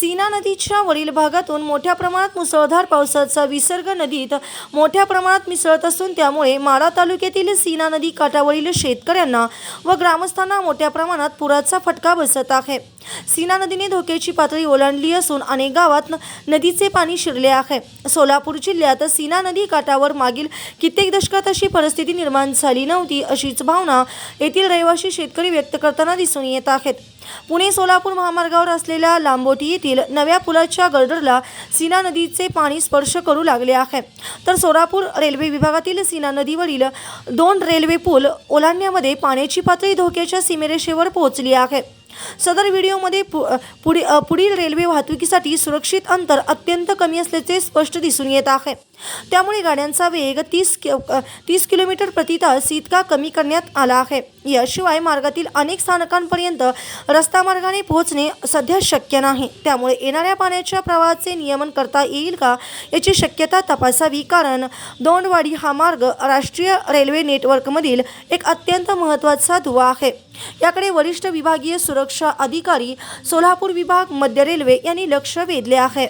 सीना नदीच्या वरील भागातून मोठ्या प्रमाणात मुसळधार पावसाचा विसर्ग नदीत मोठ्या प्रमाणात मिसळत असून त्यामुळे माढा तालुक्यातील सीना नदी काठावरील शेतकऱ्यांना व ग्रामस्थांना मोठ्या प्रमाणात पुराचा फटका बसत आहे. सीना नदीने धोक्याची पातळी ओलांडली असून अनेक गावात नदीचे पाणी शिरले आहे. सोलापूर जिल्ह्यात सीना नदी काठावर मागील कित्येक दशकात अशी परिस्थिती निर्माण झाली नव्हती अशीच भावना येथील रहिवासी शेतकरी व्यक्त करताना दिसून येत आहेत. पुणे सोलापूर महामार्गावर असलेल्या लांबोटी येथील नव्या पुलाच्या गर्डरला सीना नदीचे पाणी स्पर्श करू लागले आहे. तर सोलापूर रेल्वे विभागातील सीना नदीवरील दोन रेल्वे पूल ओलांडण्यामध्ये पाण्याची पातळी धोक्याच्या सीमेरेषेवर पोहोचली आहे. सदर व्हिडिओमध्ये पु पुढे पुढील रेल्वे वाहतुकीसाठी सुरक्षित अंतर अत्यंत कमी असल्याचे स्पष्ट दिसून येत आहे. त्यामुळे गाड्यांचा वेग तीस कि तीस किलोमीटर प्रति तास इतका कमी करण्यात आला आहे. याशिवाय मार्गातील अनेक स्थानकांपर्यंत रस्ता मार्गाने पोहोचणे सध्या शक्य नाही. त्यामुळे येणाऱ्या पाण्याच्या प्रवाहाचे नियमन करता येईल का याची शक्यता तपासावी कारण दोंडवाडी हा मार्ग राष्ट्रीय रेल्वे नेटवर्कमधील एक अत्यंत महत्त्वाचा दुवा आहे. याकडे वरिष्ठ विभागीय सुरक्षा अधिकारी सोलापूर विभाग मध्य रेल्वे यांनी लक्ष वेधले आहे.